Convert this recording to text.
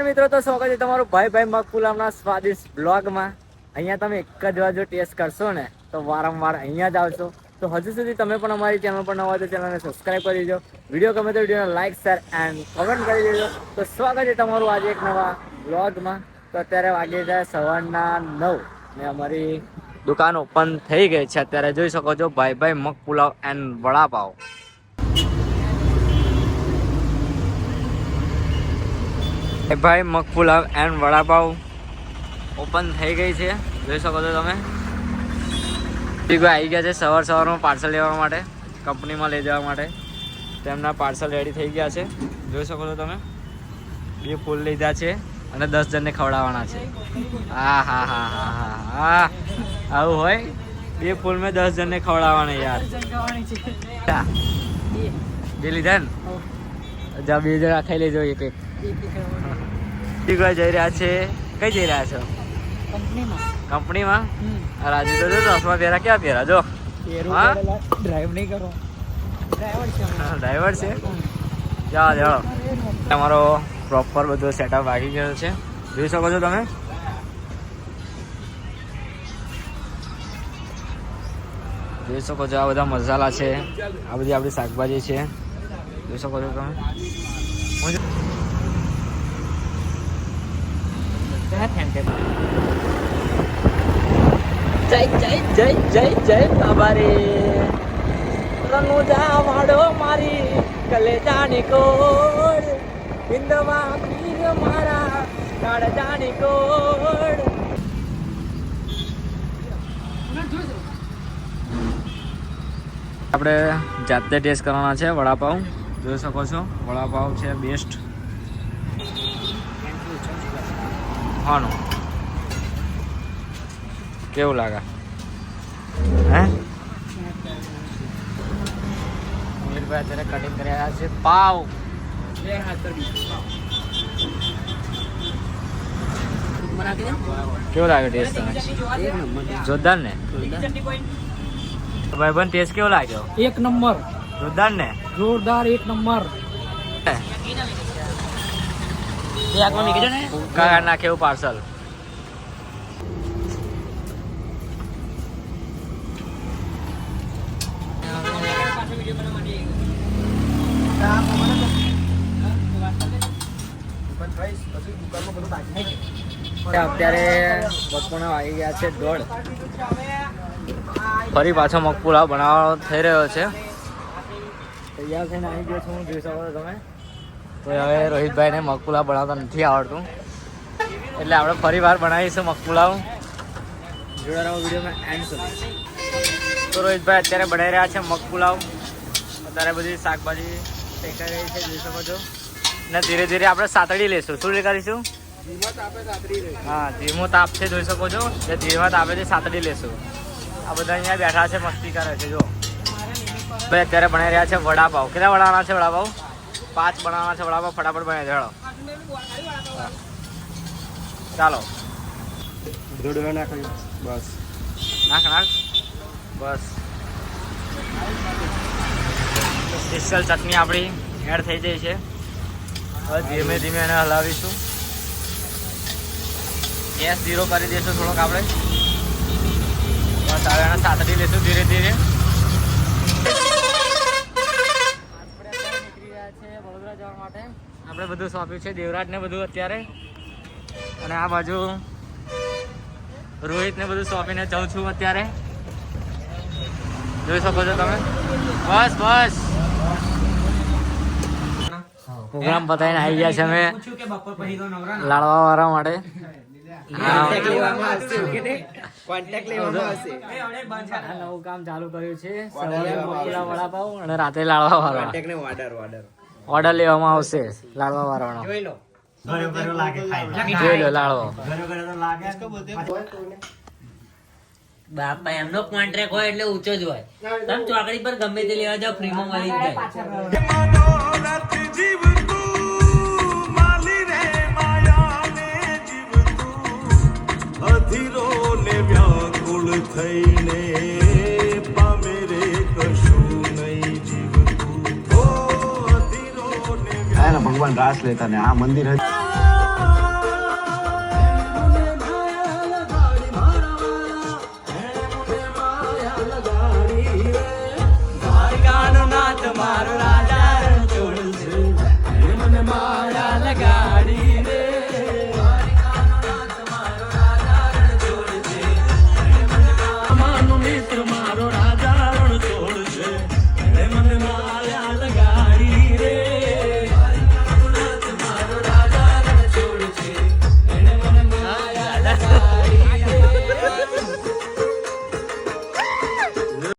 મિત્રો, તો સ્વાગત છે તમારું ભાઈ ભાઈ મકફુલામના સ્વાદિષ્ટ બ્લોગમાં. અહીંયા તમે એક જ વાર જો ટેસ્ટ કરશો ને, તો વારંવાર અહીંયા જ આવશો. તો હજુ સુધી તમે પણ અમારી ચેનલ પર નવા તો ચેનલને સબસ્ક્રાઈબ કરી દેજો. વીડિયો ગમે તો વિડીયોને લાઈક શેર એન્ડ કમેન્ટ કરી દેજો. તો સ્વાગત છે તમારું આજે એક નવા બ્લોગમાં. તો અત્યારે વાગે છે સવારના નવ ને અમારી દુકાન ઓપન થઈ ગઈ છે. અત્યારે જોઈ શકો છો ભાઈ ભાઈ મગ પુલાવ એન્ડ વડાપાવ. ભાઈ મગ પુલાવ એન્ડ વડાપાવ ઓપન થઈ ગઈ છે. જોઈ શકો છો તમે. ભાઈ આવી ગયા છે સવાર સવારમાં પાર્સલ લેવા માટે કંપનીમાં લઈ જવા માટે. તેમના પાર્સલ રેડી થઈ ગયા છે. જોઈ શકો છો તમે. બે ફૂલ લીધા છે અને દસ જણને ખવડાવવાના છે. હા હા હા હા હા હા. આવું હોય? બે ફૂલ મેં દસ જણને ખવડાવવાના યાર. બે લીધા ને? જા બે જણા ખાઈ લેજો એક એક. દીકરા જઈ રહ્યા છે? કઈ જઈ રહ્યા છો? કંપનીમાં. આ રાજુ તો જો ચશ્મા પહેરા ક્યાં પહેરા? જો. ડ્રાઈવ નહીં કરો. ડ્રાઈવર છે ડ્રાઈવર છે? જાઓ જાઓ. તમારો પ્રોપર બધો સેટઅપ વાગી ગયો છે. જોઈ શકો છો તમે? જોઈ શકો છો આ બધા મસાલા છે. આ બધી આપણી શાકભાજી છે. જોઈ શકો છો તમે? હું જો- જય જય જય જય જય બાબા રે રનુજા વાડો મારી કલેજાની કોડ. બિંદવા પીર મારા કાળજાની કોડ. આપણે જાતે ટેસ્ટ કરવાના છે વડાપાઉં જોઈ શકો છો વડાપાઉં છે બેસ્ટ હાનો કેવું લાગે? હે? અત્યારે કટિંગ કરી રહ્યા છે. પાવ. કેવો લાગે ટેસ્ટ તમે જોરદાર ને? ભાઈ પણ ટેસ્ટ કેવો લાગ્યો? એક નંબર. જોરદાર ને? જોરદાર એક નંબર. કાકા નાખે એવું પાર્સલ અત્યારે બપોરના વાગી ગયા છે દોઢ. ફરી પાછો મગપુલાવ બનાવવાનો થઈ રહ્યો છે. તૈયાર થઈને આવી ગયો છું જોઈ શકો છો તમે. તો હવે રોહિતભાઈને મગપુલાવ બનાવતા નથી આવડતું. એટલે આપણે ફરી વાર બનાવીશું સુધી. તો રોહિતભાઈ અત્યારે બનાવી રહ્યા છે મગપુલાવ. અત્યારે બધી શાકભાજી શેકાઈ રહી છે, જોઈ શકો છો. ને ધીરે ધીરે આપણે સાતડી લઈશું શું કરીશું હા, ધીમો તાપ છે, જોઈ શકો છો. જે ધીમા તાપે છે સાતડી લેશું. આ બધા અહીંયા બેઠા છે, મસ્તી કરે છે જો ભાઈ, અત્યારે બનાવી રહ્યા છે વડાપાવ. કેટલા વડાના છે વડાપાવ? પાંચ બનાવવાના છે વડાપાવ ફટાફટ બને દેડો ચાલો. બસ. નાખ નાખ. બસ. સ્પેશિયલ ચટણી આપણી એડ થઈ જાય છે. હવે ધીમે ધીમે એને હલાવીશું. ગેસ ઝીરો કરી દઈશું થોડોક આપણે. બસ હવે એને સાતડી લઈશું ધીરે ધીરે. આપણે બધું સોંપ્યું છે દેવરાજ ને બધું અત્યારે. અને આ બાજુ રોહિત ને બધું સોંપીને જાઉં છું અત્યારે. જોઈ શકો છો તમે? બસ બસ. પ્રોગ્રામ પતાવીને આવી ગયા છે અમે. લાડવા વાળા માટે નવું કામ ચાલુ કર્યું છે. સવારે બપોરા અને રાતે લાડવા વાળા ઓર્ડર લેવામાં આવશે લાડવા વાળવાનો જોઈ લો. લાડવો. બાપા એમનો કોન્ટ્રાક્ટ હોય એટલે ઊંચો જ હોય. તમે ચોકડી પર ગમે તે લેવા જાઓ ફ્રીમાં મળી જાય. ભગવાન રાસ લેતા ને આ મંદિર હતું